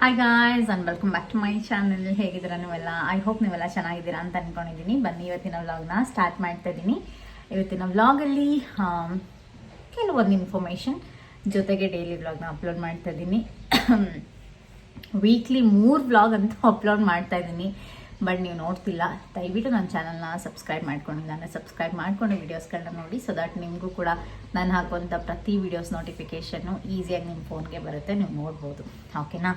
Hi guys and welcome back to my channel ಹೇಗಿದ್ದೀರ ನೀವೆಲ್ಲ? I hope ನೀವೆಲ್ಲ ಚೆನ್ನಾಗಿದ್ದೀರಾ ಅಂತ ಅನ್ಕೊಂಡಿದ್ದೀನಿ. ಬನ್ನಿ ಇವತ್ತಿನ ವ್ಲಾಗ್ನ ಸ್ಟಾರ್ಟ್ ಮಾಡ್ತಾ ಇದ್ದೀನಿ ಇವತ್ತಿನ ವ್ಲಾಗಲ್ಲಿ ಕೆಲವೊಂದು ಇನ್ಫಾರ್ಮೇಷನ್ ಜೊತೆಗೆ ಡೈಲಿ ವ್ಲಾಗ್ನ ಅಪ್ಲೋಡ್ ಮಾಡ್ತಾ ಇದ್ದೀನಿ ವೀಕ್ಲಿ ಮೂರು ವ್ಲಾಗ್ ಅಂತ ಅಪ್ಲೋಡ್ ಮಾಡ್ತಾ ಇದ್ದೀನಿ ಬಟ್ ನೀವು ನೋಡ್ತಿಲ್ಲ, ದಯವಿಟ್ಟು ನನ್ನ ಚಾನಲ್ನ ಸಬ್ಸ್ಕ್ರೈಬ್ ಮಾಡ್ಕೊಂಡು ಅಂದರೆ ಸಬ್ಸ್ಕ್ರೈಬ್ ಮಾಡ್ಕೊಂಡು ವೀಡಿಯೋಸ್ಗಳನ್ನ ನೋಡಿ ಸೊ ದಟ್ ನಿಮಗೂ ಕೂಡ ನಾನು ಹಾಕುವಂಥ ಪ್ರತಿ ವೀಡಿಯೋಸ್ ನೋಟಿಫಿಕೇಷನ್ನು ಈಸಿಯಾಗಿ ನಿಮ್ಮ ಫೋನ್ಗೆ ಬರುತ್ತೆ, ನೀವು ನೋಡ್ಬೋದು. ಓಕೆನಾ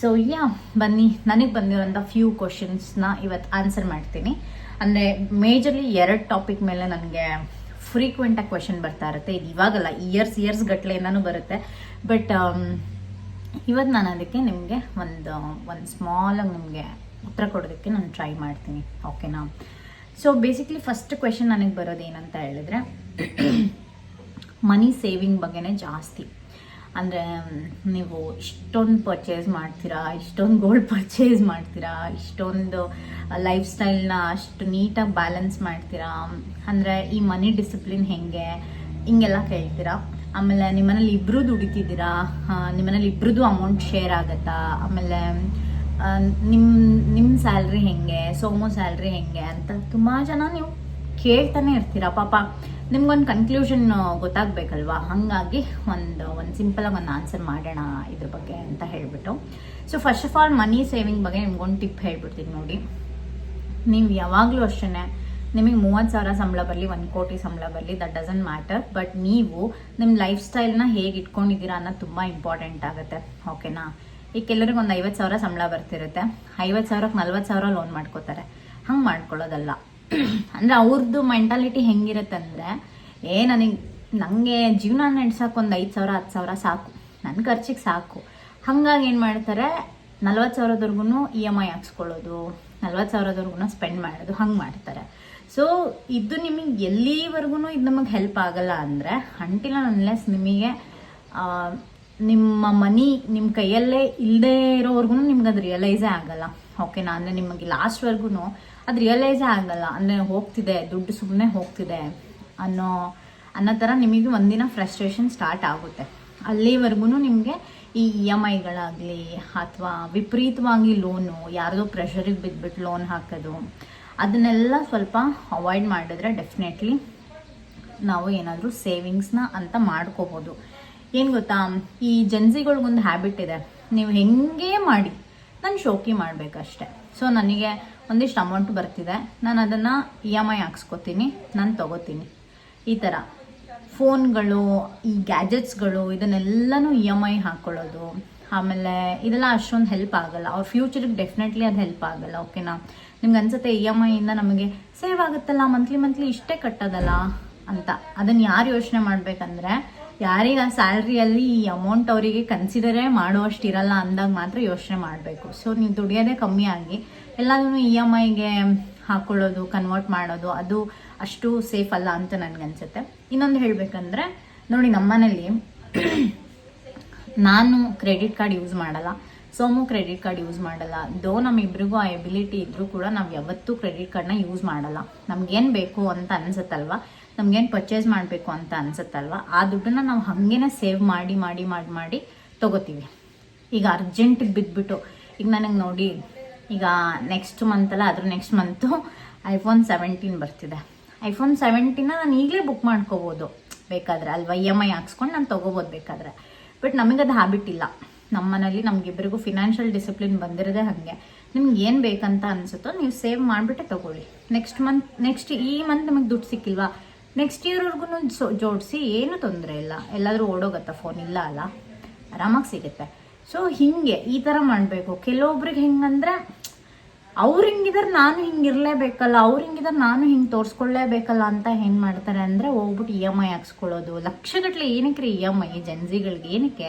ಸೊ ಯಾ ಬನ್ನಿ. ನನಗೆ ಬಂದಿರೋಂಥ ಫ್ಯೂ ಕ್ವಶನ್ಸ್ನ ಇವತ್ತು ಆನ್ಸರ್ ಮಾಡ್ತೀನಿ. ಅಂದರೆ ಮೇಜರ್ಲಿ ಎರಡು ಟಾಪಿಕ್ ಮೇಲೆ ನನಗೆ ಫ್ರೀಕ್ವೆಂಟಾಗಿ ಕ್ವೆಶನ್ ಬರ್ತಾ ಇರುತ್ತೆ. ಇದು ಇವಾಗಲ್ಲ ಇಯರ್ಸ್ ಇಯರ್ಸ್ ಗಟ್ಟಲೆಯಿಂದನೂ ಬರುತ್ತೆ. ಬಟ್ ಇವತ್ತು ನಾನು ಅದಕ್ಕೆ ನಿಮಗೆ ಒಂದು ಒಂದು ಸ್ಮಾಲಾಗಿ ನಿಮಗೆ ಉತ್ತರ ಕೊಡೋದಕ್ಕೆ ನಾನು ಟ್ರೈ ಮಾಡ್ತೀನಿ. ಓಕೆನಾ ಸೊ ಬೇಸಿಕ್ಲಿ ಫಸ್ಟ್ ಕ್ವೆಶನ್ ನನಗೆ ಬರೋದು ಏನಂತ ಹೇಳಿದ್ರೆ ಮನಿ ಸೇವಿಂಗ್ ಬಗ್ಗೆನೇ ಜಾಸ್ತಿ. ಅಂದರೆ ನೀವು ಇಷ್ಟೊಂದು ಪರ್ಚೇಸ್ ಮಾಡ್ತೀರಾ, ಇಷ್ಟೊಂದು ಗೋಲ್ಡ್ ಪರ್ಚೇಸ್ ಮಾಡ್ತೀರಾ, ಇಷ್ಟೊಂದು ಲೈಫ್ ಸ್ಟೈಲ್ನ ಅಷ್ಟು ನೀಟಾಗಿ ಬ್ಯಾಲೆನ್ಸ್ ಮಾಡ್ತೀರಾ? ಅಂದರೆ, ಈ ಮನಿ ಡಿಸಿಪ್ಲಿನ್ ಹೆಂಗೆ? ಹಿಂಗೆಲ್ಲ ಕೇಳ್ತೀರಾ? ಆಮೇಲೆ ನಿಮ್ಮನೇಲಿ ಇಬ್ಬರು ದುಡಿತಿದ್ದೀರಾ ನಿಮ್ಮನೇಲಿ ಇಬ್ರದ್ದು ಅಮೌಂಟ್ ಶೇರ್ ಆಗತ್ತಾ? ಆಮೇಲೆ ನಿಮ್ಮ ನಿಮ್ಮ ಸ್ಯಾಲ್ರಿ ಹೆಂಗೆ? ಸೋಮೋ ಸ್ಯಾಲ್ರಿ ಹೆಂಗೆ? ಅಂತ ತುಂಬ ಜನ ನೀವು ಕೇಳ್ತಾನೆ ಇರ್ತೀರಾ. ಪಾಪ ನಿಮ್ಗೊಂದು ಕನ್ಕ್ಲೂಷನ್ ಗೊತ್ತಾಗಬೇಕಲ್ವಾ? ಹಾಗಾಗಿ ಒಂದು ಒಂದು ಸಿಂಪಲಾಗಿ ಒಂದು ಆನ್ಸರ್ ಮಾಡೋಣ ಇದ್ರ ಬಗ್ಗೆ ಅಂತ ಹೇಳ್ಬಿಟ್ಟು. So first of all money saving ಬಗ್ಗೆ ನಿಮ್ಗೊಂದು ಟಿಪ್ ಹೇಳ್ಬಿಡ್ತೀನಿ ನೋಡಿ. ನೀವು ಯಾವಾಗಲೂ ಅಷ್ಟೇ ನಿಮಗೆ ಮೂವತ್ತು ಸಾವಿರ ಸಂಬಳ ಬರಲಿ, ಒಂದು ಕೋಟಿ ಸಂಬಳ ಬರಲಿ ದಟ್ ಡಸಂಟ್ ಮ್ಯಾಟರ್ ಬಟ್ ನೀವು ನಿಮ್ಮ ಲೈಫ್ ಸ್ಟೈಲ್ನ ಹೇಗೆ ಇಟ್ಕೊಂಡಿದ್ದೀರಾ ಅನ್ನೋದು ತುಂಬ ಇಂಪಾರ್ಟೆಂಟ್ ಆಗುತ್ತೆ. ಓಕೆನಾ ಈಗ ಕೆಲವ್ರಿಗೆ ಒಂದು ಐವತ್ತು ಸಾವಿರ ಸಂಬಳ ಬರ್ತಿರುತ್ತೆ. ಐವತ್ತು ಸಾವಿರಕ್ಕೆ ನಲ್ವತ್ತು ಸಾವಿರ ಲೋನ್ ಮಾಡ್ಕೋತಾರೆ. ಹಂಗೆ ಮಾಡ್ಕೊಳ್ಳೋದಲ್ಲ. ಅಂದರೆ ಅವ್ರದ್ದು ಮೆಂಟಾಲಿಟಿ ಅಂದ್ರೆ, ಏ ನನಗೆ ನನಗೆ ಜೀವನ ನಡೆಸೋಕೆ ಒಂದು ಐದು ಸಾವಿರ, ಹತ್ತು ಸಾವಿರ ಸಾಕು. ನನ್ನ ಖರ್ಚಿಗೆ ಸಾಕು. ಹಾಗಾಗಿ ಏನು ಮಾಡ್ತಾರೆ, ನಲ್ವತ್ತು ಸಾವಿರದವರೆಗೂ ಇ ಎಂ ಐ ಹಾಕ್ಸ್ಕೊಳ್ಳೋದು, ನಲ್ವತ್ತು ಸಾವಿರದವರೆಗೂ ಸ್ಪೆಂಡ್ ಮಾಡೋದು, ಹಂಗೆ ಮಾಡ್ತಾರೆ. ಸೊ ಇದು ನಿಮಗೆ ಎಲ್ಲಿವರೆಗೂ ಇದು ನಮಗೆ ಹೆಲ್ಪ್ ಆಗಲ್ಲ ಅಂದರೆ ಅಂಟಿಲ್ಲ ಅನ್ಲೆಸ್ ನಿಮಗೆ ನಿಮ್ಮ ಮನಿ ನಿಮ್ಮ ಕೈಯಲ್ಲೇ ಇಲ್ಲದೆ ಇರೋವರೆಗೂ ನಿಮ್ಗೆ ಅದು ರಿಯಲೈಸೇ ಆಗಲ್ಲ. ಓಕೆನಾ ಅಂದರೆ ನಿಮಗೆ ಲಾಸ್ಟ್ವರೆಗೂ ಅದು ರಿಯಲೈಸೇ ಆಗಲ್ಲ. ಅಂದರೆ ಹೋಗ್ತಿದೆ, ದುಡ್ಡು ಸುಮ್ಮನೆ ಹೋಗ್ತಿದೆ ಅನ್ನೋ ಅನ್ನೋ ಥರ ನಿಮಗೆ ಒಂದಿನ ಫ್ರಸ್ಟ್ರೇಷನ್ ಸ್ಟಾರ್ಟ್ ಆಗುತ್ತೆ. ಅಲ್ಲಿವರೆಗೂ ನಿಮಗೆ ಈ ಇ ಎಂ ಐಗಳಾಗಲಿ ಅಥವಾ ವಿಪರೀತವಾಗಿ ಲೋನು ಯಾರ್ದೋ ಪ್ರೆಷರಿಗೆ ಬಿದ್ದುಬಿಟ್ಟು ಲೋನ್ ಹಾಕೋದು, ಅದನ್ನೆಲ್ಲ ಸ್ವಲ್ಪ ಅವಾಯ್ಡ್ ಮಾಡಿದ್ರೆ ಡೆಫಿನೆಟ್ಲಿ ನಾವು ಏನಾದರೂ ಸೇವಿಂಗ್ಸ್ನ ಅಂತ ಮಾಡ್ಕೋಬೋದು. ಏನು ಗೊತ್ತಾ? ಈ ಜನ್ಸಿಗಳಿಗೊಂದು ಹ್ಯಾಬಿಟ್ ಇದೆ. ನೀವು ಹೆಂಗೆ ಮಾಡಿ, ನಾನು ಶೋಕಿ ಮಾಡಬೇಕಷ್ಟೆ. ಸೊ ನನಗೆ ಒಂದಿಷ್ಟು ಅಮೌಂಟ್ ಬರ್ತಿದೆ. ನಾನು ಅದನ್ನು ಇ ಎಂ ಐ ಹಾಕ್ಸ್ಕೊತೀನಿ. ನಾನು ತಗೋತೀನಿ. ಈ ಥರ ಫೋನ್ಗಳು, ಈ ಗ್ಯಾಜೆಟ್ಸ್ಗಳು, ಇದನ್ನೆಲ್ಲನೂ ಇ ಎಂ ಐ ಹಾಕ್ಕೊಳ್ಳೋದು ಆಮೇಲೆ ಇದೆಲ್ಲ ಅಷ್ಟೊಂದು ಹೆಲ್ಪ್ ಆಗಲ್ಲ. ಅವ್ರ ಫ್ಯೂಚರಿಗೆ ಡೆಫಿನೆಟ್ಲಿ ಅದು ಹೆಲ್ಪ್ ಆಗಲ್ಲ ಓಕೆನಾ ನಿಮ್ಗೆ ಅನ್ಸುತ್ತೆ ಇ ಎಂ ಐಯಿಂದ ನಮಗೆ ಸೇವ್ ಆಗುತ್ತಲ್ಲ ಮಂತ್ಲಿ ಮಂತ್ಲಿ ಇಷ್ಟೇ ಕಟ್ಟೋದಲ್ಲ ಅಂತ. ಅದನ್ನು ಯಾರು ಯೋಚನೆ ಮಾಡಬೇಕಂದ್ರೆ, ಯಾರಿಗೆ ಆ ಸ್ಯಾಲ್ರಿಯಲ್ಲಿ ಈ ಅಮೌಂಟ್ ಅವರಿಗೆ ಕನ್ಸಿಡರೇ ಮಾಡುವಷ್ಟಿರಲ್ಲ ಅಂದಾಗ ಮಾತ್ರ ಯೋಚನೆ ಮಾಡಬೇಕು. ಸೊ ನೀವು ದುಡಿಯೋದೇ ಕಮ್ಮಿ ಆಗಿ ಎಲ್ಲದನ್ನು ಇ ಎಂ ಐಗೆ ಹಾಕೊಳ್ಳೋದು ಕನ್ವರ್ಟ್ ಮಾಡೋದು, ಅದು ಅಷ್ಟು ಸೇಫ್ ಅಲ್ಲ ಅಂತ ನನಗನ್ಸುತ್ತೆ. ಇನ್ನೊಂದು ಹೇಳಬೇಕಂದ್ರೆ, ನೋಡಿ ನಮ್ಮನೇಲಿ ನಾನು ಕ್ರೆಡಿಟ್ ಕಾರ್ಡ್ ಯೂಸ್ ಮಾಡಲ್ಲ, ಸೋಮು ಕ್ರೆಡಿಟ್ ಕಾರ್ಡ್ ಯೂಸ್ ಮಾಡಲ್ಲ ದೋ ನಮ್ಮಿಬ್ರಿಗೂ ಆ ಎಬಿಲಿಟಿ ಇದ್ರೂ ಕೂಡ ನಾವು ಯಾವತ್ತೂ ಕ್ರೆಡಿಟ್ ಕಾರ್ಡ್ನ ಯೂಸ್ ಮಾಡಲ್ಲ. ನಮ್ಗೇನು ಬೇಕು ಅಂತ ಅನಿಸುತ್ತಲ್ವ? ನಮ್ಗೇನು ಪರ್ಚೇಸ್ ಮಾಡಬೇಕು ಅಂತ ಅನ್ಸುತ್ತಲ್ವ? ಆ ದುಡ್ಡನ್ನ ನಾವು ಹಾಗೇನೆ ಸೇವ್ ಮಾಡಿ ಮಾಡಿ ಮಾಡಿ ಮಾಡಿ ತಗೋತೀವಿ. ಈಗ ಅರ್ಜೆಂಟಿಗೆ ಬಿದ್ದುಬಿಟ್ಟು ಈಗ ನನಗೆ ನೋಡಿ ಈಗ ನೆಕ್ಸ್ಟ್ ಮಂತಲ್ಲ ಅದ್ರ ನೆಕ್ಸ್ಟ್ ಮಂತು ಐಫೋನ್ ಸೆವೆಂಟೀನ್ ಬರ್ತಿದೆ. ಐಫೋನ್ ಸೆವೆಂಟೀನ ನಾನು ಈಗಲೇ ಬುಕ್ ಮಾಡ್ಕೋಬೋದು. ಬೇಕಾದ್ರೆ ಅಲ್ವಾ? ಇ ಎಂ ಐ ಹಾಕ್ಸ್ಕೊಂಡು ನಾನು ತೊಗೋಬೋದು ಬೇಕಾದ್ರೆ. ಬಟ್ ನಮಗೆ ಅದು ಹ್ಯಾಬಿಟ್ ಇಲ್ಲ. ನಮ್ಮ ಮನೇಲಿ ನಮಗಿಬ್ಬರಿಗೂ ಫಿನಾನ್ಷಿಯಲ್ ಡಿಸಿಪ್ಲಿನ್ ಬಂದಿರೋದೇ ಹಾಗೆ. ನಿಮ್ಗೆ ಏನು ಬೇಕಂತ ಅನಿಸುತ್ತೋ ನೀವು ಸೇವ್ ಮಾಡಿಬಿಟ್ಟೆ ತಗೊಳ್ಳಿ. ನೆಕ್ಸ್ಟ್ ಮಂತ್ ನೆಕ್ಸ್ಟ್ ಈ ಮಂತ್ ನಮಗೆ ದುಡ್ಡು ಸಿಕ್ಕಿಲ್ವಾ? ನೆಕ್ಸ್ಟ್ ಇಯರ್ವರೆಗೂ ಸೊ ಜೋಡಿಸಿ ಏನೂ ತೊಂದರೆ ಇಲ್ಲ. ಎಲ್ಲಾದರೂ ಓಡೋಗತ್ತಾ ಫೋನ್ ಇಲ್ಲ ಅಲ್ಲ. ಆರಾಮಾಗಿ ಸಿಗುತ್ತೆ. ಸೊ ಹೀಗೆ ಈ ಥರ ಮಾಡಬೇಕು. ಕೆಲವೊಬ್ರಿಗೆ ಹೆಂಗಂದ್ರೆ ಅವ್ರು ಹಿಂಗಿದ್ರೆ ನಾನು ಹಿಂಗಿರ್ಲೇಬೇಕಲ್ಲ, ಅವ್ರು ಹಿಂಗಿದ್ರೆ ನಾನು ಹಿಂಗೆ ತೋರಿಸ್ಕೊಳ್ಳೇಬೇಕಲ್ಲ ಅಂತ ಏನು ಮಾಡ್ತಾರೆ ಅಂದರೆ ಹೋಗ್ಬಿಟ್ಟು ಇ ಎಂ ಐ ಹಾಕ್ಸ್ಕೊಳ್ಳೋದು. ಲಕ್ಷಗಟ್ಟಲೆ ಏನಕ್ಕೆ ರೀ ಇ ಎಂ ಐ ಜನ್ಸಿಗಳಿಗೆ ಏನಕ್ಕೆ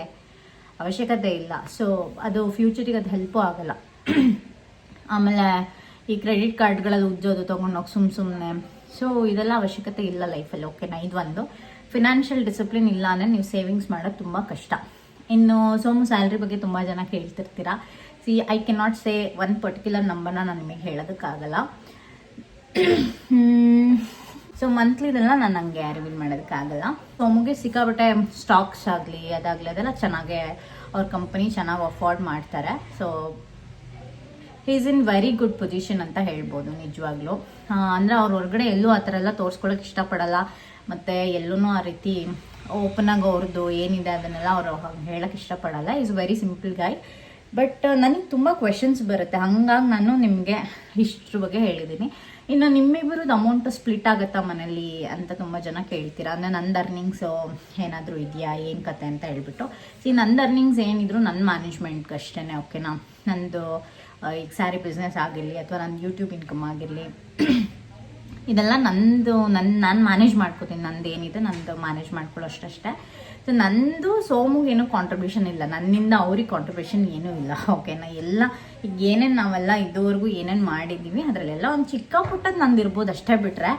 ಅವಶ್ಯಕತೆ ಇಲ್ಲ. ಸೊ ಅದು ಫ್ಯೂಚರಿಗೆ ಅದು ಹೆಲ್ಪು ಆಗಲ್ಲ. ಆಮೇಲೆ ಈ ಕ್ರೆಡಿಟ್ ಕಾರ್ಡ್ಗಳಲ್ಲಿ ಉಜ್ಜೋದು ತೊಗೊಂಡೋಗಿ ಸುಮ್ ಸುಮ್ಮನೆ ಸೊ ಇದೆಲ್ಲ ಅವಶ್ಯಕತೆ ಇಲ್ಲ ಲೈಫಲ್ಲಿ ಓಕೆನಾ ಇದೊಂದು ಫಿನಾನ್ಷಿಯಲ್ ಡಿಸಿಪ್ಲಿನ್ ಇಲ್ಲ ಅಂದರೆ ನೀವು ಸೇವಿಂಗ್ಸ್ ಮಾಡೋದು ತುಂಬ ಕಷ್ಟ. ಇನ್ನು ಸೋಮು ಸ್ಯಾಲ್ರಿ ಬಗ್ಗೆ ತುಂಬ ಜನ ಕೇಳ್ತಿರ್ತೀರಾ. See I can not say ಒಂದು ಪರ್ಟಿಕ್ಯುಲರ್ ನಂಬರ್ನ ನಾನು ನಿಮಗೆ ಹೇಳೋದಕ್ಕಾಗಲ್ಲ. ಸೊ ಮಂತ್ಲಿದೆಲ್ಲ ನಾನು ಹಂಗೆ ರಿವೀಲ್ ಮಾಡೋದಕ್ಕಾಗಲ್ಲ. ಸೊ ಅಮ್ಮಗೆ ಸಿಕ್ಕಾಬಿಟ್ಟೆ ಸ್ಟಾಕ್ಸ್ ಆಗಲಿ, ಅದಾಗಲಿ, ಅದೆಲ್ಲ ಚೆನ್ನಾಗೆ ಅವ್ರ ಕಂಪನಿ ಚೆನ್ನಾಗಿ ಅಫೋರ್ಡ್ ಮಾಡ್ತಾರೆ. So is in very good position ಅಂತ ಹೇಳ್ಬೋದು, ನಿಜವಾಗ್ಲೂ. ಅಂದರೆ ಅವ್ರ ಹೊರಗಡೆ ಎಲ್ಲೂ ಆ ಥರ ಎಲ್ಲ ತೋರಿಸ್ಕೊಳಕ್ಕೆ ಇಷ್ಟಪಡಲ್ಲ. ಮತ್ತು ಎಲ್ಲೂ ಆ ರೀತಿ ಓಪನಾಗಿ ಅವ್ರದ್ದು ಏನಿದೆ ಅದನ್ನೆಲ್ಲ ಅವರು ಹೇಳಕ್ಕೆ ಇಷ್ಟಪಡಲ್ಲ. Is very simple guy but ನನಗೆ ತುಂಬ ಕ್ವೆಶನ್ಸ್ ಬರುತ್ತೆ. ಹಂಗಾಗಿ ನಾನು ನಿಮಗೆ ಇಷ್ಟ್ರ ಬಗ್ಗೆ ಹೇಳಿದ್ದೀನಿ ಇನ್ನು ನಿಮ್ಮಿಬ್ಬರದ್ದು ಅಮೌಂಟ್ ಸ್ಪ್ಲಿಟ್ ಆಗುತ್ತಾ ಮನೇಲಿ ಅಂತ ತುಂಬ ಜನ ಕೇಳ್ತೀರಾ? ಅಂದರೆ ನಂದು ಅರ್ನಿಂಗ್ಸ್ ಏನಾದರೂ ಇದೆಯಾ? ಏನು ಕತೆ ಅಂತ ಹೇಳ್ಬಿಟ್ಟು. ಸಿ ನಂದು ಅರ್ನಿಂಗ್ಸ್ ಏನಿದ್ರು ನನ್ನ ಮ್ಯಾನೇಜ್ಮೆಂಟ್ಗೆ ಅಷ್ಟೇ ಓಕೆನಾ ನಂದು ಈಗ ಸ್ಯಾರಿ ಬಿಸ್ನೆಸ್ ಆಗಿರಲಿ ಅಥವಾ ನನ್ನ ಯೂಟ್ಯೂಬ್ ಇನ್ಕಮ್ ಆಗಿರಲಿ ಇದೆಲ್ಲ ನಂದು ನನ್ನ ನಾನು ಮ್ಯಾನೇಜ್ ಮಾಡ್ಕೋತೀನಿ. ನಂದು ಏನಿದೆ ನಂದು ಮ್ಯಾನೇಜ್ ಮಾಡ್ಕೊಳ್ಳೋ ಅಷ್ಟೇ ಸೊ ನಂದು ಸೋಮುಗೆ ಏನೂ ಕಾಂಟ್ರಿಬ್ಯೂಷನ್ ಇಲ್ಲ. ನನ್ನಿಂದ ಅವ್ರಿಗೆ ಕಾಂಟ್ರಿಬ್ಯೂಷನ್ ಏನೂ ಇಲ್ಲ. ಓಕೆನಾ ಎಲ್ಲ, ಈಗ ಏನೇನು ನಾವೆಲ್ಲ ಇದುವರೆಗೂ ಏನೇನು ಮಾಡಿದ್ದೀವಿ ಅದರಲ್ಲೆಲ್ಲ ಒಂದು ಚಿಕ್ಕ ಪುಟ್ಟದ್ದು ನಂದು ಇರ್ಬೋದು ಅಷ್ಟೇ ಬಿಟ್ಟರೆ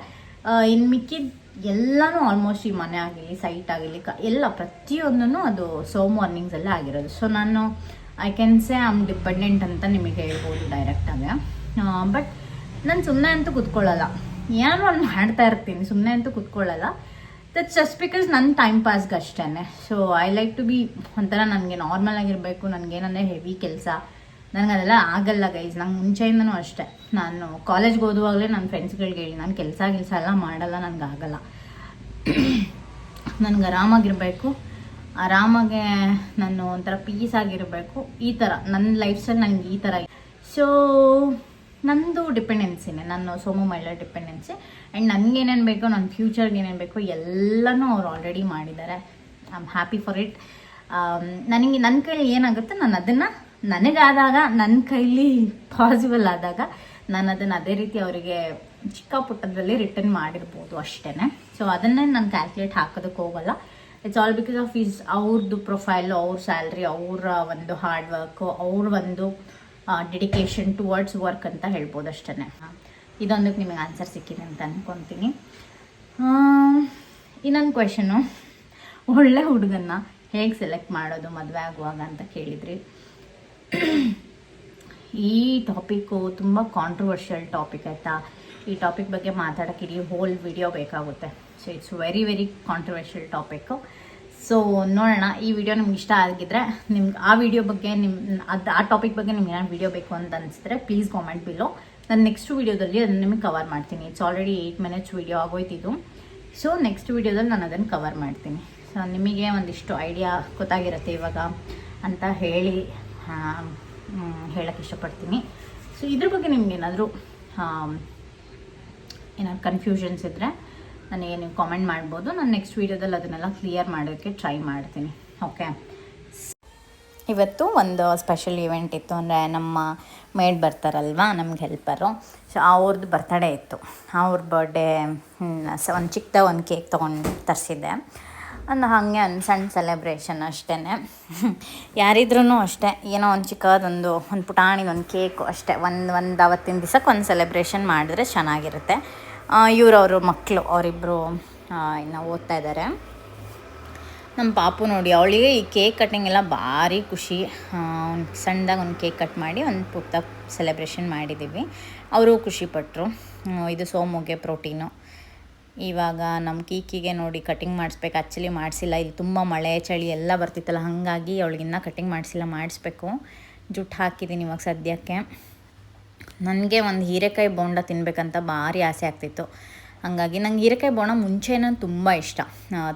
ಇನ್ನು ಮಿಕ್ಕಿದ ಎಲ್ಲನೂ ಆಲ್ಮೋಸ್ಟ್ ಈ ಮನೆ ಆಗಿರಲಿ ಸೈಟ್ ಆಗಿರಲಿ ಕ, ಎಲ್ಲ ಪ್ರತಿಯೊಂದೂ ಅದು ಸೋಮು ಅರ್ನಿಂಗ್ಸಲ್ಲೇ ಆಗಿರೋದು. ಸೊ ನಾನು I can say am dependent ಅಂತ ನಿಮಗೆ ಹೇಳ್ಬೋದು ಡೈರೆಕ್ಟಾಗಿ ಬಟ್ ನಾನು ಸುಮ್ಮನೆ ಅಂತೂ ಕೂತ್ಕೊಳ್ಳಲ್ಲ. ಏನೋ ಒಂದು ಮಾಡ್ತಾ ಇರ್ತೀನಿ ಸುಮ್ಮನೆ ಅಂತೂ ಕುತ್ಕೊಳ್ಳಲ್ಲ. ದಟ್ಸ್ ಜಸ್ಟ್ ಬಿಕಾಸ್ ನನ್ನ ಟೈಮ್ ಪಾಸ್ಗೆ ಅಷ್ಟೇ so I like to be ಒಂಥರ ನನಗೆ ನಾರ್ಮಲ್ ಆಗಿರಬೇಕು ನನಗೇನಂದರೆ ಹೆವಿ ಕೆಲಸ. ನನಗೆ ಅದೆಲ್ಲ ಆಗಲ್ಲ ಗೈಸ್ ನಂಗೆ ಮುಂಚೆಯಿಂದನೂ ಅಷ್ಟೇ. ನಾನು ಕಾಲೇಜ್ಗೆ ಓದುವಾಗಲೇ ನನ್ನ ಫ್ರೆಂಡ್ಸ್ಗಳಿಗೆ ಹೇಳಿ, ನಾನು ಕೆಲಸ ಕೆಲಸ ಎಲ್ಲ ಮಾಡಲ್ಲ ನನಗೆ ಆಗಲ್ಲ. ನನಗೆ ಆರಾಮಾಗಿರಬೇಕು. ಆರಾಮಾಗೆ ನಾನು ಒಂಥರ ಪೀಸ್ ಆಗಿರಬೇಕು. ಈ ಥರ ನನ್ನ ಲೈಫ್ ಸ್ಟೈಲ್ ನನಗೆ ಈ ಥರ ಸೊ ನಂದು ಡಿಪೆಂಡೆನ್ಸಿನೇ ನನ್ನ ಸೋಮು ಮಹಿಳಾ ಡಿಪೆಂಡೆನ್ಸಿ. ಆ್ಯಂಡ್ ನನಗೇನೇನು ಬೇಕೋ, ನನ್ನ ಫ್ಯೂಚರ್ಗೆ ಏನೇನು ಬೇಕೋ, ಎಲ್ಲನೂ ಅವ್ರು ಆಲ್ರೆಡಿ ಮಾಡಿದ್ದಾರೆ. I am happy for it ನನಗೆ ನನ್ನ ಕೈಲಿ ಏನಾಗುತ್ತೆ, ನಾನು ಅದನ್ನು ನನಗಾದಾಗ ನನ್ನ ಕೈಲಿ ಪಾಸಿಬಲ್ ಆದಾಗ, ನಾನು ಅದನ್ನು ಅದೇ ರೀತಿ ಅವರಿಗೆ ಚಿಕ್ಕ ಪುಟ್ಟದ್ರಲ್ಲಿ ರಿಟರ್ನ್ ಮಾಡಿರ್ಬೋದು ಅಷ್ಟೇ ಸೊ ಅದನ್ನೇ ನಾನು ಕ್ಯಾಲ್ಕುಲೇಟ್ ಹಾಕೋದಕ್ಕೆ ಹೋಗಲ್ಲ. It's all because of is ಅವ್ರದ್ದು ಪ್ರೊಫೈಲು ಅವ್ರ ಸ್ಯಾಲ್ರಿ ಅವರ ಒಂದು ಹಾರ್ಡ್ ವರ್ಕು ಅವ್ರ ಒಂದು ಡೆಡಿಕೇಶನ್ ಟುವರ್ಡ್ಸ್ ವರ್ಕ್ ಅಂತ ಹೇಳ್ಬೋದು ಅಷ್ಟೇ ಇದೊಂದಕ್ಕೆ ನಿಮಗೆ ಆನ್ಸರ್ ಸಿಕ್ಕಿದೆ ಅಂತ ಅಂದ್ಕೊತೀನಿ ಇನ್ನೊಂದು ಕ್ವೆಶನು ಒಳ್ಳೆ ಹುಡುಗನ್ನ ಹೇಗೆ ಸೆಲೆಕ್ಟ್ ಮಾಡೋದು ಮದುವೆ ಆಗುವಾಗ ಅಂತ ಕೇಳಿದ್ರಿ. ಈ ಟಾಪಿಕ್ಕು ತುಂಬ ಕಾಂಟ್ರವರ್ಷಿಯಲ್ ಟಾಪಿಕ್ ಆಯಿತಾ? ಈ ಟಾಪಿಕ್ ಬಗ್ಗೆ ಮಾತಾಡೋಕ್ಕೆ ಇಡೀ ಹೋಲ್ ವಿಡಿಯೋ ಬೇಕಾಗುತ್ತೆ. So it's very very controversial topic so ನೋಡೋಣ, ಈ ವಿಡಿಯೋ ನಿಮ್ಗೆ ಇಷ್ಟ ಆಗಿದ್ರೆ ನಿಮ್ಗೆ ಆ ವಿಡಿಯೋ ಬಗ್ಗೆ ನಿಮ್ಮ ಅದು, ಆ ಟಾಪಿಕ್ ಬಗ್ಗೆ ನಿಮ್ಗೆ ಏನಾದ್ರು ವಿಡಿಯೋ ಬೇಕು ಅಂತ ಅನಿಸಿದ್ರೆ ಪ್ಲೀಸ್ ಕಾಮೆಂಟ್ ಬಿಲೋ ನಾನು ನೆಕ್ಸ್ಟ್ ವಿಡಿಯೋದಲ್ಲಿ ಅದನ್ನು ನಿಮಗೆ ಕವರ್ ಮಾಡ್ತೀನಿ. It's already eight minutes video ಆಗೋಯ್ತಿದ್ದು so next ವಿಡಿಯೋದಲ್ಲಿ ನಾನು ಅದನ್ನು ಕವರ್ ಮಾಡ್ತೀನಿ. ಸೊ ನಿಮಗೆ ಒಂದಿಷ್ಟು ಐಡಿಯಾ ಗೊತ್ತಾಗಿರುತ್ತೆ ಇವಾಗ ಅಂತ ಹೇಳಿ ಹೇಳಕ್ಕೆ ಇಷ್ಟಪಡ್ತೀನಿ. ಸೊ ಇದ್ರ ಬಗ್ಗೆ ನಿಮ್ಗೆ ಏನಾದರೂ ಏನಾದ್ರು ಕನ್ಫ್ಯೂಷನ್ಸ್ ಇದ್ದರೆ ನನಗೆ ನೀವು ಕಾಮೆಂಟ್ ಮಾಡ್ಬೋದು. ನಾನು ನೆಕ್ಸ್ಟ್ ವೀಡಿಯೋದಲ್ಲಿ ಅದನ್ನೆಲ್ಲ ಕ್ಲಿಯರ್ ಮಾಡೋಕ್ಕೆ ಟ್ರೈ ಮಾಡ್ತೀನಿ. ಓಕೆ ಇವತ್ತು ಒಂದು ಸ್ಪೆಷಲ್ ಇವೆಂಟ್ ಇತ್ತು. ಅಂದರೆ ನಮ್ಮ ಮೇಡ್ ಬರ್ತಾರಲ್ವಾ? ನಮ್ಗೆ ಹೆಲ್ಪರು ಸೊ ಅವ್ರದ್ದು ಬರ್ತಡೇ ಇತ್ತು. ಅವ್ರ ಬರ್ಡೇ ಒಂದು ಚಿಕ್ಕದ ಒಂದು ಕೇಕ್ ತೊಗೊಂಡು ತರಿಸಿದ್ದೆ. ಒಂದು ಹಾಗೆ ಒಂದು ಸಣ್ಣ ಸೆಲೆಬ್ರೇಷನ್ ಅಷ್ಟೇ ಯಾರಿದ್ರೂ ಅಷ್ಟೇ. ಏನೋ ಒಂದು ಚಿಕ್ಕದೊಂದು, ಒಂದು ಪುಟಾಣಿದೊಂದು ಕೇಕು ಅಷ್ಟೇ. ಒಂದು ಒಂದು ಅವತ್ತಿನ ದಿವಸಕ್ಕೆ ಒಂದು ಸೆಲೆಬ್ರೇಷನ್ ಮಾಡಿದ್ರೆ ಚೆನ್ನಾಗಿರುತ್ತೆ. ಇವ್ರವ್ರ ಮಕ್ಕಳು ಅವರಿಬ್ಬರು ಇನ್ನು ಓದ್ತಾ ಇದ್ದಾರೆ ನಮ್ಮ ಪಾಪು ನೋಡಿ, ಅವಳಿಗೆ ಈ ಕೇಕ್ ಕಟ್ಟಿಂಗ್ ಎಲ್ಲ ಭಾರಿ ಖುಷಿ. ಸಣ್ಣದಾಗಿ ಒಂದು ಕೇಕ್ ಕಟ್ ಮಾಡಿ ಒಂದು ಪುಟ್ಟ ಸೆಲೆಬ್ರೇಷನ್ ಮಾಡಿದ್ದೀವಿ ಅವರು ಖುಷಿಪಟ್ಟರು ಇದು ಸೋಮುಗೆ ಪ್ರೋಟೀನು. ಇವಾಗ ನಮ್ಮ ಕೀಕಿಗೆ ನೋಡಿ ಕಟಿಂಗ್ ಮಾಡಿಸ್ಬೇಕು ಆ್ಯಕ್ಚುಲಿ ಮಾಡಿಸಿಲ್ಲ. ಇಲ್ಲಿ ತುಂಬ ಮಳೆ, ಚಳಿ ಎಲ್ಲ ಬರ್ತಿತ್ತಲ್ಲ, ಹಾಗಾಗಿ ಅವಳಿಗಿನ್ನ ಕಟಿಂಗ್ ಮಾಡಿಸಿಲ್ಲ, ಮಾಡಿಸ್ಬೇಕು. ಜುಟ್ಟು ಹಾಕಿದ್ದೀನಿ ಇವಾಗ ಸದ್ಯಕ್ಕೆ. ನನಗೆ ಒಂದು ಹೀರೆಕಾಯಿ ಬೋಂಡ ತಿನ್ನಬೇಕಂತ ಭಾರಿ ಆಸೆ ಆಗ್ತಿತ್ತು. ಹಾಗಾಗಿ ನಂಗೆ ಹೀರೆಕಾಯಿ ಬೋಂಡ ಮುಂಚೆನೇ ತುಂಬ ಇಷ್ಟ.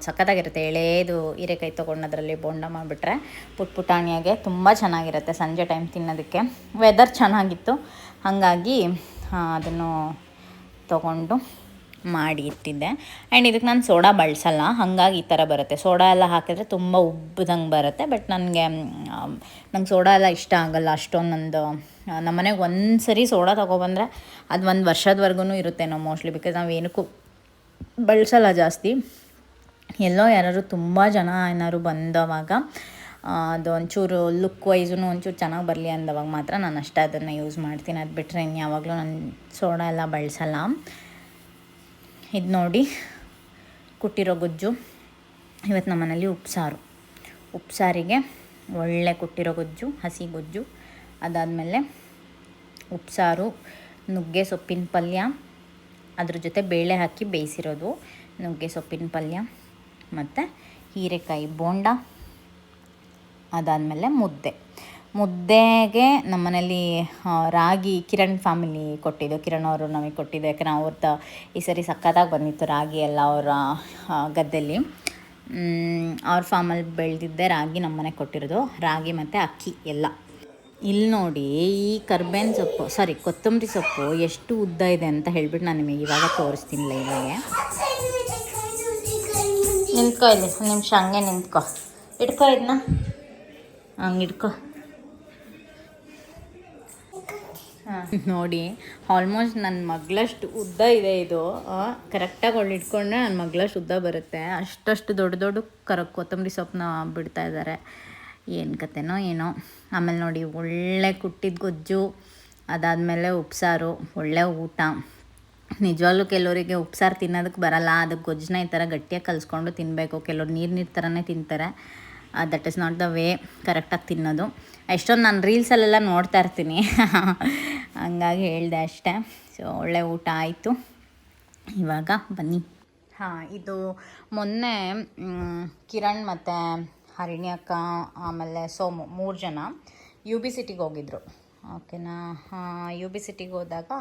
ಸಖತ್ತಾಗಿರುತ್ತೆ. ಎಳೆದು ಹೀರೆಕಾಯಿ ತೊಗೊಂಡು ಅದರಲ್ಲಿ ಬೋಂಡ ಮಾಡಿಬಿಟ್ರೆ ಪುಟ್ ಪುಟಾಣಿಯಾಗೆ ತುಂಬ ಚೆನ್ನಾಗಿರುತ್ತೆ ಸಂಜೆ ಟೈಮ್ ತಿನ್ನೋದಕ್ಕೆ. ವೆದರ್ ಚೆನ್ನಾಗಿತ್ತು. ಹಾಗಾಗಿ ಅದನ್ನು ತೊಗೊಂಡು ಮಾಡಿ ಇಟ್ಟಿದ್ದೆ. ಆ್ಯಂಡ್ ಇದಕ್ಕೆ ನಾನು ಸೋಡಾ ಬಳಸಲ್ಲ, ಹಾಗಾಗಿ ಈ ಥರ ಬರುತ್ತೆ. ಸೋಡಾ ಎಲ್ಲ ಹಾಕಿದ್ರೆ ತುಂಬ ಉಬ್ಬದಂಗೆ ಬರುತ್ತೆ ಬಟ್ ನನಗೆ ನಂಗೆ ಸೋಡಾ ಎಲ್ಲ ಇಷ್ಟ ಆಗಲ್ಲ. ಅಷ್ಟೊಂದು ನಂದು ನಮ್ಮ ಮನೆಗೆ ಒಂದು ಸರಿ ಸೋಡಾ ತೊಗೊಬಂದರೆ ಅದು ಒಂದು ವರ್ಷದವರೆಗೂ ಇರುತ್ತೇನೋ ಮೋಸ್ಟ್ಲಿ ಬಿಕಾಸ್ ನಾವು ಏನಕ್ಕೂ ಬಳಸಲ್ಲ ಜಾಸ್ತಿ. ಎಲ್ಲೋ ಯಾರು ತುಂಬ ಜನ ಏನಾದ್ರು ಬಂದವಾಗ ಅದು ಒಂಚೂರು ಲುಕ್ ವೈಸೂ ಒಂಚೂರು ಚೆನ್ನಾಗಿ ಬರಲಿ ಅಂದವಾಗ ಮಾತ್ರ ನಾನು ಅಷ್ಟೇ ಅದನ್ನು ಯೂಸ್ ಮಾಡ್ತೀನಿ. ಅದು ಬಿಟ್ಟರೆ ಇನ್ನು ಯಾವಾಗಲೂ ನಾನು ಸೋಡಾ ಎಲ್ಲ ಬಳಸಲ್ಲ. ಇದು ನೋಡಿ, ಕುಟ್ಟಿರೋ ಗೊಜ್ಜು. ಇವತ್ತು ನಮ್ಮ ಮನೇಲಿ ಉಪ್ಸಾರು. ಉಪ್ಸಾರಿಗೆ ಒಳ್ಳೆ ಕುಟ್ಟಿರೋ ಗೊಜ್ಜು, ಹಸಿ ಗೊಜ್ಜು. ಅದಾದಮೇಲೆ ಉಪ್ಸಾರು, ನುಗ್ಗೆ ಸೊಪ್ಪಿನ ಪಲ್ಯ, ಅದ್ರ ಜೊತೆ ಬೇಳೆ ಹಾಕಿ ಬೇಯಿಸಿರೋದು ನುಗ್ಗೆ ಸೊಪ್ಪಿನ ಪಲ್ಯ, ಮತ್ತು ಹೀರೆಕಾಯಿ ಬೋಂಡ, ಅದಾದಮೇಲೆ ಮುದ್ದೆ. ಮುದ್ದೆಗೆ ನಮ್ಮನೇಲಿ ರಾಗಿ ಕಿರಣ್ ಫ್ಯಾಮಿಲಿ ಕೊಟ್ಟಿದ್ದು. ಕಿರಣ್ ಅವರು ನಮಗೆ ಕೊಟ್ಟಿದ್ದು. ಯಾಕಂದ್ರೆ ಅವ್ರದ್ದು ಈ ಸರಿ ಸಖತ್ತಾಗಿ ಬಂದಿತ್ತು ರಾಗಿ ಎಲ್ಲ ಅವರ ಗದ್ದೆಯಲ್ಲಿ ಅವ್ರ ಫಾರ್ಮಲ್ಲಿ ಬೆಳೆದಿದ್ದೆ ರಾಗಿ ನಮ್ಮನೆ ಕೊಟ್ಟಿರೋದು. ರಾಗಿ ಮತ್ತು ಅಕ್ಕಿ ಎಲ್ಲ. ಇಲ್ಲಿ ನೋಡಿ ಈ ಕರ್ಬೇನ್ ಸೊಪ್ಪು ಸಾರಿ ಕೊತ್ತಂಬರಿ ಸೊಪ್ಪು ಎಷ್ಟು ಉದ್ದ ಇದೆ ಅಂತ ಹೇಳ್ಬಿಟ್ಟು ನಾನು ನಿಮಗೆ ಇವಾಗ ತೋರಿಸ್ತೀನಿ ಲೈವಾಗೆ ನಿಂತ್ಕೊ ಇಲ್ಲಿ ಒಂದು ನಿಮಿಷ ಹಂಗೆ ನಿಂತ್ಕೊ. ಇಟ್ಕೊ ಇದನ್ನ ಹಂಗೆ ಇಟ್ಕೋ. ನೋಡಿ ಆಲ್ಮೋಸ್ಟ್ ನನ್ನ ಮಗಳಷ್ಟು ಉದ್ದ ಇದೆ ಇದು. ಕರೆಕ್ಟಾಗಿ ಒಳ್ಳೆ ಇಟ್ಕೊಂಡ್ರೆ ನನ್ನ ಮಗಳಷ್ಟು ಉದ್ದ ಬರುತ್ತೆ. ಅಷ್ಟಷ್ಟು ದೊಡ್ಡ ದೊಡ್ಡ ಕರ, ಕೊತ್ತಂಬರಿ ಸೊಪ್ಪನ್ನ ಬಿಡ್ತಾ ಇದ್ದಾರೆ ಏನು ಕತೆನೋ ಏನೋ. ಆಮೇಲೆ ನೋಡಿ, ಒಳ್ಳೆ ಕುಟ್ಟಿದ ಗೊಜ್ಜು, ಅದಾದಮೇಲೆ ಉಪ್ಸಾರು, ಒಳ್ಳೆ ಊಟ. ನಿಜವಾಗ್ಲೂ ಕೆಲವರಿಗೆ ಉಪ್ಸಾರು ತಿನ್ನೋದಕ್ಕೆ ಬರಲ್ಲ. ಅದಕ್ಕೆ ಗೊಜ್ಜನ್ನ ಈ ಥರ ಗಟ್ಟಿಯಾಗಿ ಕಲಿಸ್ಕೊಂಡು ತಿನ್ನಬೇಕು ಕೆಲವ್ರು ನೀರು ನೀರು ಥರನೇ ತಿಂತಾರೆ. That is not the way ಕರೆಕ್ಟಾಗಿ ತಿನ್ನೋದು. ಎಷ್ಟೊಂದು ನಾನು ರೀಲ್ಸಲ್ಲೆಲ್ಲ ನೋಡ್ತಾ ಇರ್ತೀನಿ. ಹಂಗಾಗಿ ಹೇಳಿದೆ ಅಷ್ಟೇ. ಸೊ ಒಳ್ಳೆ ಊಟ ಆಯಿತು. ಇವಾಗ ಬನ್ನಿ. ಹಾಂ, ಇದು ಮೊನ್ನೆ ಕಿರಣ್ ಮತ್ತು ಹರಿಣಿ ಅಕ್ಕ, ಆಮೇಲೆ ಸೋಮು ಮೂರು ಜನ ಯು ಬಿ ಸಿಟಿಗೆ ಹೋಗಿದ್ರು. ಓಕೆನಾ ಯು ಬಿ ಸಿಟಿಗೆ ಹೋದಾಗ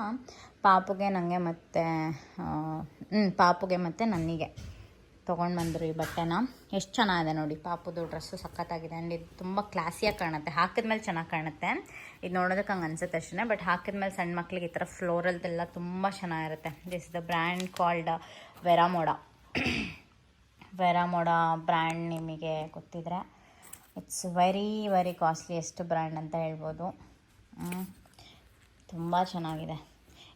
ಪಾಪುಗೆ ನನಗೆ ಮತ್ತು ಪಾಪುಗೆ ಮತ್ತು ನನಗೆ ತೊಗೊಂಡು ಬಂದರು ಈ ಬಟ್ಟೆನ. ಎಷ್ಟು ಚೆನ್ನಾಗಿದೆ ನೋಡಿ. ಪಾಪುದು ಡ್ರೆಸ್ಸು ಸಖತ್ತಾಗಿದೆ. ಆ್ಯಂಡ್ ಇದು ತುಂಬ ಕ್ಲಾಸಿಯಾಗಿ ಕಾಣುತ್ತೆ. ಹಾಕಿದ್ಮೇಲೆ ಚೆನ್ನಾಗಿ ಕಾಣುತ್ತೆ. ಇದು ನೋಡೋದಕ್ಕೆ ಹಂಗೆ ಅನ್ಸುತ್ತೆ ಅಷ್ಟೇ ಬಟ್ ಹಾಕಿದ್ಮೇಲೆ ಸಣ್ಣ ಮಕ್ಕಳಿಗೆ ಈ ಥರ ಫ್ಲೋರಲ್ದೆಲ್ಲ ತುಂಬ ಚೆನ್ನಾಗಿರುತ್ತೆ. This the brand called Vero Moda Vero Moda brand ನಿಮಗೆ ಗೊತ್ತಿದ್ರೆ it's very very costliest brand ಅಂತ ಹೇಳ್ಬೋದು. ತುಂಬ ಚೆನ್ನಾಗಿದೆ.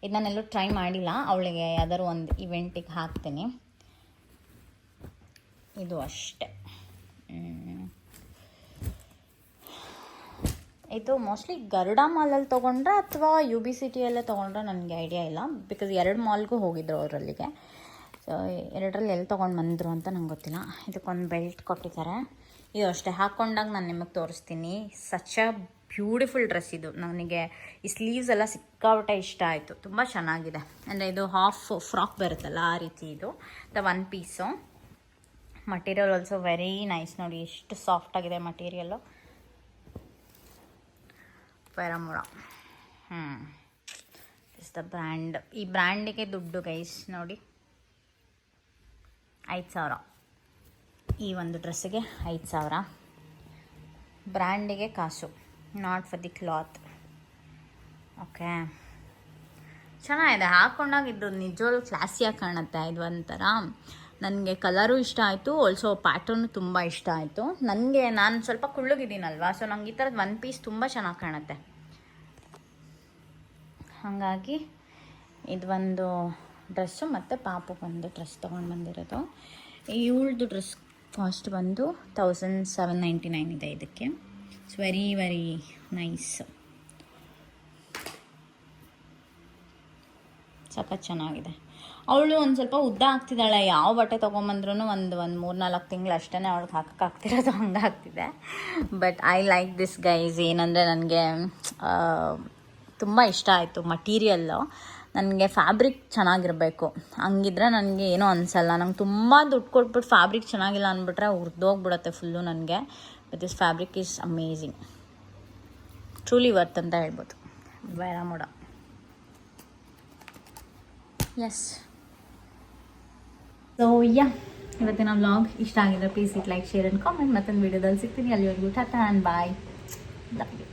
ಇದು ನಾನೆಲ್ಲೂ ಟ್ರೈ ಮಾಡಿಲ್ಲ. ಅವಳಿಗೆ ಯಾವ್ದಾದ್ರು ಒಂದು ಇವೆಂಟಿಗೆ ಹಾಕ್ತೀನಿ. ಇದು ಅಷ್ಟೆ. ಇದು ಮೋಸ್ಟ್ಲಿ ಗರುಡ ಮಾಲಲ್ಲಿ ತೊಗೊಂಡ್ರೆ ಅಥವಾ ಯು ಬಿ ಸಿಟಿಯಲ್ಲೇ ತೊಗೊಂಡ್ರೆ ನನಗೆ ಐಡಿಯಾ ಇಲ್ಲ. ಬಿಕಾಸ್ ಎರಡು ಮಾಲ್ಗೂ ಹೋಗಿದ್ರು ಅವರಲ್ಲಿಗೆ. ಸೊ ಎರಡರಲ್ಲಿ ಎಲ್ಲಿ ತೊಗೊಂಡು ಬಂದರು ಅಂತ ನಂಗೆ ಗೊತ್ತಿಲ್ಲ. ಇದಕ್ಕೊಂದು ಬೆಲ್ಟ್ ಕೊಟ್ಟಿದ್ದಾರೆ. ಇದು ಅಷ್ಟೇ. ಹಾಕ್ಕೊಂಡಾಗ ನಾನು ನಿಮಗೆ ತೋರಿಸ್ತೀನಿ. ಸಚ್ ಅ ಬ್ಯೂಟಿಫುಲ್ ಡ್ರೆಸ್ ಇದು. ನನಗೆ ಈ ಸ್ಲೀವ್ಸ್ ಎಲ್ಲ ಸಿಕ್ಕಾಪಟ್ಟೆ ಇಷ್ಟ ಆಯಿತು. ತುಂಬ ಚೆನ್ನಾಗಿದೆ. ಅಂದರೆ ಇದು ಹಾಫ್ ಫ್ರಾಕ್ ಬರುತ್ತಲ್ಲ ಆ ರೀತಿ ಇದು. The one piece material also very nice ನೋಡಿ, ಎಷ್ಟು ಸಾಫ್ಟ್ ಆಗಿದೆ ಮಟೀರಿಯಲ್ಲು ಪೆರಮುಡ ಹ್ಞೂ ಇಸ್ ದ ಬ್ರ್ಯಾಂಡ್ ಈ ಬ್ರ್ಯಾಂಡಿಗೆ ದುಡ್ಡು ಗೈಸ್ ನೋಡಿ. ಐದು ಸಾವಿರ. ಈ ಒಂದು ಡ್ರೆಸ್ಸಿಗೆ ಐದು ಸಾವಿರ. ಬ್ರ್ಯಾಂಡಿಗೆ ಕಾಸು not for the cloth okay ಚೆನ್ನಾಗಿದೆ. ಹಾಕೊಂಡಾಗ ಇದು ನಿಜವಾಗ್ಲೂ ಕ್ಲಾಸಿಯಾಗಿ ಕಾಣುತ್ತೆ. ಇದು ಒಂಥರ ನನಗೆ ಕಲರು ಇಷ್ಟ ಆಯಿತು ಆಲ್ಸೋ ಪ್ಯಾಟರ್ನು ತುಂಬ ಇಷ್ಟ ಆಯಿತು. ನನಗೆ ನಾನು ಸ್ವಲ್ಪ ಕುಳ್ಳಗಿದ್ದೀನಲ್ವಾ ಸೊ ನಂಗೆ ಈ ಥರದ್ದು ಒನ್ ಪೀಸ್ ತುಂಬ ಚೆನ್ನಾಗಿ ಕಾಣುತ್ತೆ. ಹಾಗಾಗಿ ಇದು ಒಂದು ಡ್ರೆಸ್ಸು ಮತ್ತು ಪಾಪು ಒಂದು ಡ್ರೆಸ್ ತೊಗೊಂಡು ಬಂದಿರೋದು. ಇವಳದು ಡ್ರೆಸ್ ಕಾಸ್ಟ್ ಬಂದು ತೌಸಂಡ್ ಸೆವೆನ್ ನೈಂಟಿ ನೈನ್ ಇದೆ ಇದಕ್ಕೆ. ಇಟ್ಸ್ ವೆರಿ ವೆರಿ ನೈಸ್ ಸಖತ್ ಚೆನ್ನಾಗಿದೆ. ಅವಳು ಒಂದು ಸ್ವಲ್ಪ ಉದ್ದ ಆಗ್ತಿದ್ದಾಳೆ. ಯಾವ ಬಟ್ಟೆ ತೊಗೊಂಬಂದ್ರೂ ಒಂದು ಒಂದು ಮೂರು ನಾಲ್ಕು ತಿಂಗಳು ಅಷ್ಟೇ ಅವಳಿಗೆ ಹಾಕೋಕ್ಕಾಗ್ತಿರೋದು ಆಗ್ತಿರೋದು, ಹಂಗೆ ಆಗ್ತಿದೆ. But I like this guys ಏನಂದರೆ ನನಗೆ ತುಂಬ ಇಷ್ಟ ಆಯಿತು ಮಟೀರಿಯಲ್ಲು ನನಗೆ ಫ್ಯಾಬ್ರಿಕ್ ಚೆನ್ನಾಗಿರಬೇಕು. ಹಂಗಿದ್ರೆ ನನಗೆ ಏನೂ ಅನಿಸಲ್ಲ. ನಂಗೆ ತುಂಬ ದುಡ್ಡು ಕೊಟ್ಬಿಟ್ಟು ಫ್ಯಾಬ್ರಿಕ್ ಚೆನ್ನಾಗಿಲ್ಲ ಅಂದ್ಬಿಟ್ರೆ ಉರಿದೋಗ್ಬಿಡತ್ತೆ ಫುಲ್ಲು ನನಗೆ. But this fabric is amazing truly worth ಅಂತ ಹೇಳ್ಬೋದು. ಬೇಡ ಎಸ್ ಸೊ ಯಾ ಇವತ್ತಿನ ವ್ಲಾಗ್ ಇಷ್ಟ ಆಗಿದ್ರೆ please it like share and comment ಮತ್ತೊಂದು ವೀಡಿಯೋದಲ್ಲಿ ಸಿಗ್ತೀನಿ. ಅಲ್ಲಿವರೆಗೂ tata and bye love you